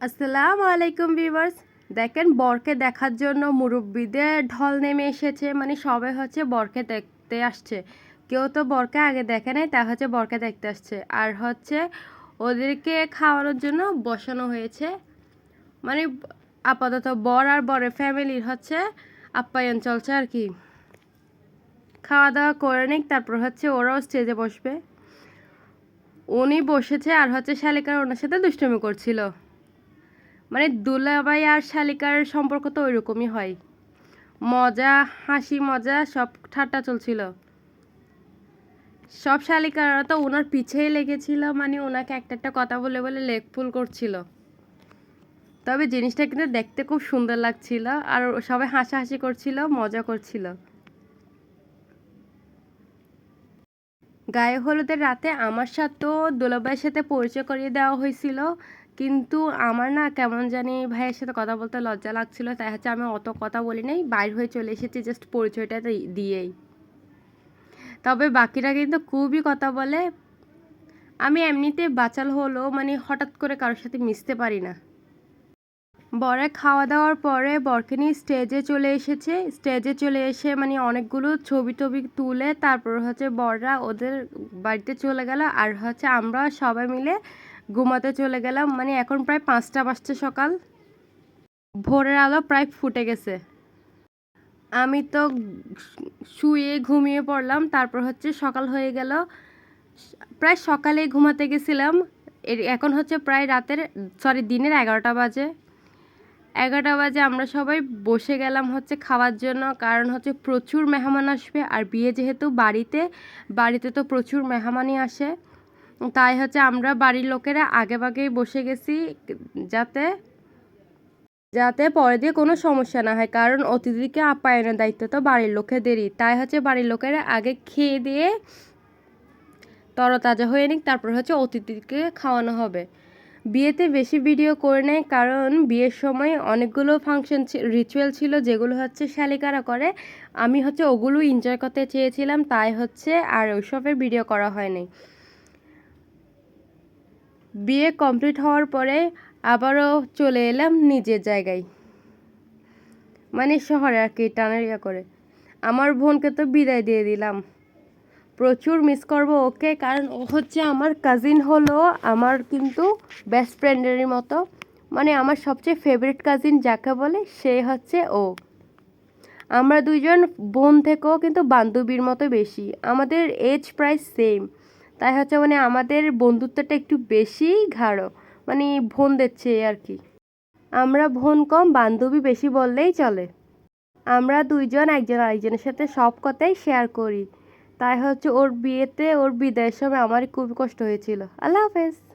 আসসালামু আলাইকুম ভিউয়ার্স। দেখেন বরকে দেখার জন্য মুরব্বীদের ঢল নেমে এসেছে। মানে সবাই হচ্ছে বরকে দেখতে আসছে। কেউ তো বরকে আগে দেখে নাই তা হচ্ছে বরকে দেখতে আসছে। আর হচ্ছে ওদেরকে খাওয়ানোর জন্য বসানো হয়েছে। মানে আপাতত বর আর বরের ফ্যামিলির হচ্ছে আপ্যায়ন চলছে আর কি। খাওয়া দাওয়া করে নিক, তারপর হচ্ছে ওরাও স্টেজে বসবে। উনি বসেছে আর হচ্ছে শালিকার ওনার সাথে দুষ্টুমি করছিল। মানে দুলাভাই আর শালিকার সম্পর্ক তো ওইরকমই হয়। মজা, হাসি, মজা, সব ঠাট্টা চলছিল। সব শালিকারা তো ওনার পিছেই লেগেছিল মানে ওনাকে একটা একটা কথা বলে বলে লেগ ফুল করছিল। তবে জিনিসটা কিন্তু দেখতে খুব সুন্দর লাগছিল আর সবাই হাসাহাসি করছিল, মজা করছিল। গায়ে হলুদের রাতে আমার সাথেও দোলাভাইয়ের সাথে পরিচয় করিয়ে দেওয়া হয়েছিল। কিন্তু আমার না কেমন জানি ভাইয়ের সাথে কথা বলতে লজ্জা লাগছিল, তাই হচ্ছে আমি অত কথা বলি নাই, বাইর হয়ে চলে এসেছি জাস্ট পরিচয়টা দিয়েই। তবে বাকিরা কিন্তু খুবই কথা বলে, আমি এমনিতে বাচাল হলো মানে হঠাৎ করে কারোর সাথে মিশতে পারি না। বরে খাওয়া দাওয়ার পরে বরকে নিয়ে স্টেজে চলে এসেছে স্টেজে চলে এসে মানে অনেকগুলো ছবি টবি তুলে, তারপর হচ্ছে বররা ওদের বাড়িতে চলে গেল, আর হচ্ছে আমরা সবাই মিলে ঘুমাতে চলে গেলাম মানে এখন প্রায় পাঁচটা বাজছে সকাল। ভোরের আলো প্রায় ফুটে গেছে। আমি তো শুয়ে ঘুমিয়ে পড়লাম, তারপর হচ্ছে সকাল হয়ে গেল। প্রায় সকালে ঘুমাতে গেছিলাম এখন হচ্ছে প্রায় রাতের সরি দিনের এগারোটা বাজে। এগারোটা বাজে আমরা সবাই বসে গেলাম হচ্ছে খাওয়ার জন্য, কারণ হচ্ছে প্রচুর মেহমান আসবে, আর বিয়ে যেহেতু বাড়িতে বাড়িতে তো প্রচুর মেহমানই আসে। তাই হচ্ছে আমরা বাড়ির লোকেরা আগে আগেই বসে গেছি, যাতে যাতে পরে দিয়ে কোনো সমস্যা না হয়। কারণ অতিথিকে আপ্যায়নের দায়িত্ব তো বাড়ির লোকেদেরই। তাই হচ্ছে বাড়ির লোকেরা আগে খেয়ে দিয়ে তরতাজা হয়ে নিক, তারপর হচ্ছে অতিথিকে খাওয়ানো হবে। বিয়েতে বেশি ভিডিও করে নেয় কারণ বিয়ের সময় অনেকগুলো ফাংশন রিচুয়াল ছিল যেগুলো হচ্ছে শালিকারা করে। আমি হচ্ছে ওগুলো এনজয় করতে চেয়েছিলাম, তাই হচ্ছে আর ওইসবের ভিডিও করা হয়নি। বিয়ে কমপ্লিট হওয়ার পরে আবারও চলে এলাম নিজের জায়গায়। মানে শহরে আর কি, টানের ইয়া করে। আমার বোনকে তো বিদায় দিয়ে দিলাম। প্রচুর মিস করব ওকে, কারণ ও হচ্ছে আমার কাজিন হলো, আমার কিন্তু বেস্ট ফ্রেন্ডেরই মতো। মানে আমার সবচেয়ে ফেভারিট কাজিন যাকে বলে, সে হচ্ছে ও। আমরা দুইজন বোন থেকেও কিন্তু বান্ধবীর মতো বেশি। আমাদের এজ প্রায় সেম তাই হচ্ছে মানে আমাদের বন্ধুত্বটা একটু বেশি গাঢ় মানে বোনদের দিচ্ছে আর কি। আমরা বোন কম, বান্ধবী বেশি বললেই চলে। আমরা দুইজন, একজন আরেকজনের সাথে সব কথাই শেয়ার করি। তাই হচ্ছে ওর বিয়েতে, ওর বিদায়ের সময় আমার খুব কষ্ট হয়েছিল। আল্লাহ হাফেজ।